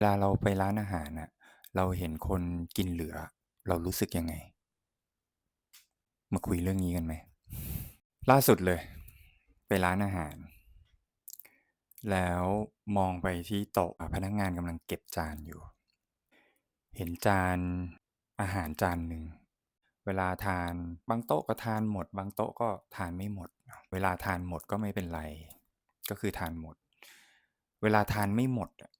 เวลาเราไปร้านอาหารน่ะ เราเห็นคนกินเหลือ เรารู้สึกยังไง?มาคุยเรื่องนี้กันไหม?ล่าสุดเลย ไปร้านอาหาร แล้วมองไปที่โต๊ะพนักงานกำลังเก็บจานอยู่ เห็นจานอาหารจานหนึ่ง เวลาทานบางโต๊ะก็ทานหมด บางโต๊ะก็ทานไม่หมด เวลาทานหมดก็ไม่เป็นไร ก็คือทานหมด เวลาทานไม่หมดอะ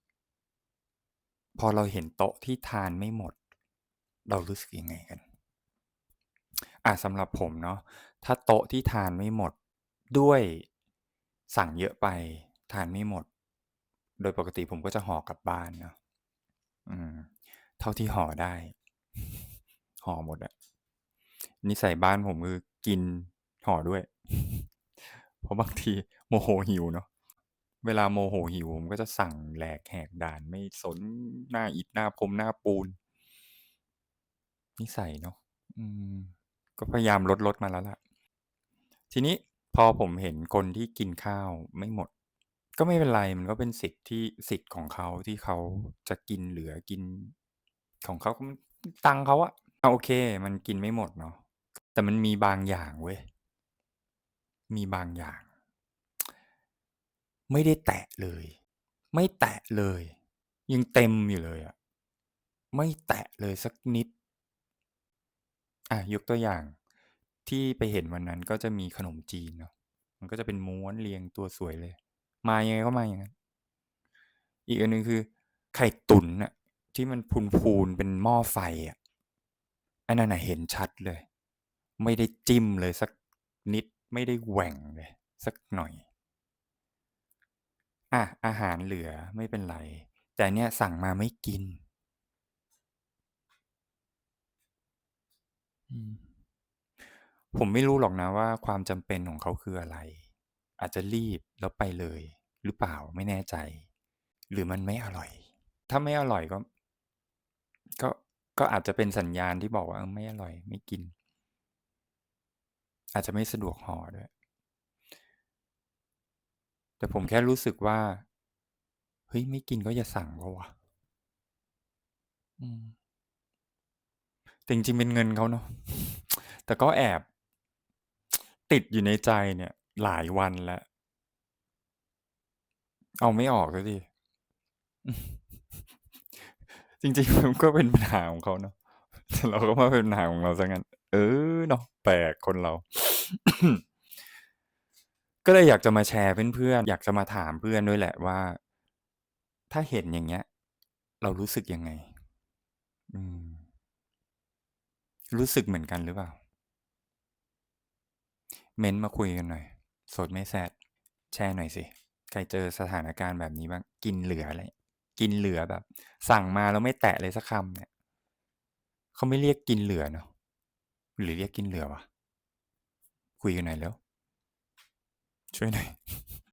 พอเราเห็นโต๊ะที่ทานไม่หมด เรารู้สึกยังไงกัน?อาสำหรับผมเนาะถ้าโต๊ะที่ทานไม่หมดด้วยสั่งเยอะไปทานไม่หมด โดยปกติผมก็จะห่อกลับบ้านเนาะอืม เท่าที่ห่อได้ ห่อหมดอะนิสัยบ้านผมคือกินห่อด้วย เพราะบางทีโมโหหิวเนาะ เวลาโมโหหิว ผมก็จะสั่งแหลกแหกด่าน ไม่สนหน้าอิฐหน้าพรมหน้าปูน นิสัยเนาะอืม ก็พยายามลดๆมาแล้วล่ะ ทีนี้พอผมเห็นคนที่กินข้าวไม่หมด ก็ไม่เป็นไร มันก็เป็นสิทธิ์ที่สิทธิ์ของเขาที่เขาจะกินเหลือกิน ของเขาก็มันตังค์เขาอะอาโอเค มันกินไม่หมดเนาะแต่มันมีบางอย่างเว้ยมีบางอย่าง ไม่ได้แตะเลย ไม่แตะเลย ยังเต็มอยู่เลยอะไม่แตะเลยสักนิดอายกตัวอย่างที่ไปเห็นวันนั้นก็จะมีขนมจีนเนาะมันก็จะเป็นม้วนเรียงตัวสวยเลย มายังไงก็มาอย่างงั้นอีกอันหนึ่งคือ ไข่ตุ๋นน่ะที่มันพูนๆเป็นหม้อไฟอะอันนั้นเห็นชัดเลย ไม่ได้จิ้มเลยสักนิดไม่ได้แหว่งเลย สักหน่อย อา อาหารเหลือไม่เป็นไร แต่เนี่ยสั่งมาไม่กิน อืม ผมไม่รู้หรอกนะว่า ความจำเป็นของเขาคืออะไร อาจจะรีบแล้วไปเลย หรือเปล่าไม่แน่ใจ หรือมันไม่อร่อย ถ้าไม่อร่อยก็ ก็ ก็อาจจะเป็นสัญญาณที่บอกว่า เออ ไม่อร่อย ไม่กิน อาจจะไม่สะดวกห่อด้วย แต่ผมแค่รู้สึกว่า เฮ้ย ไม่กินก็อย่าสั่งเปล่าวะ?อืมแต่จริงๆเป็นเงินเขาเนาะ แต่ก็แอบ ติดอยู่ในใจเนี่ย หลายวันแล้ว เอาไม่ออกสักที จริงๆมันก็เป็นปัญหาของเขาเนาะแต่เราก็มาเป็นปัญหาของเราเสียงั้น เออเนาะแปลกคนเรา ก็เลยอยากจะมาแชร์เพื่อน ๆ อยากจะมาถามเพื่อนด้วยแหละว่า ถ้าเห็นอย่างเงี้ย เรารู้สึกยังไง?อืม รู้สึกเหมือนกันหรือเปล่า?เม้นต์มาคุยกันหน่อย โสดไม่แซดแชร์หน่อยสิ ใครเจอสถานการณ์แบบนี้บ้าง?กินเหลืออะไร กินเหลือแบบ สั่งมาแล้วไม่แตะเลยสักคำเนี่ย เขาไม่เรียกกินเหลือเนาะ หรือเรียกกินเหลือวะ?คุยกันหน่อยเร็ว training.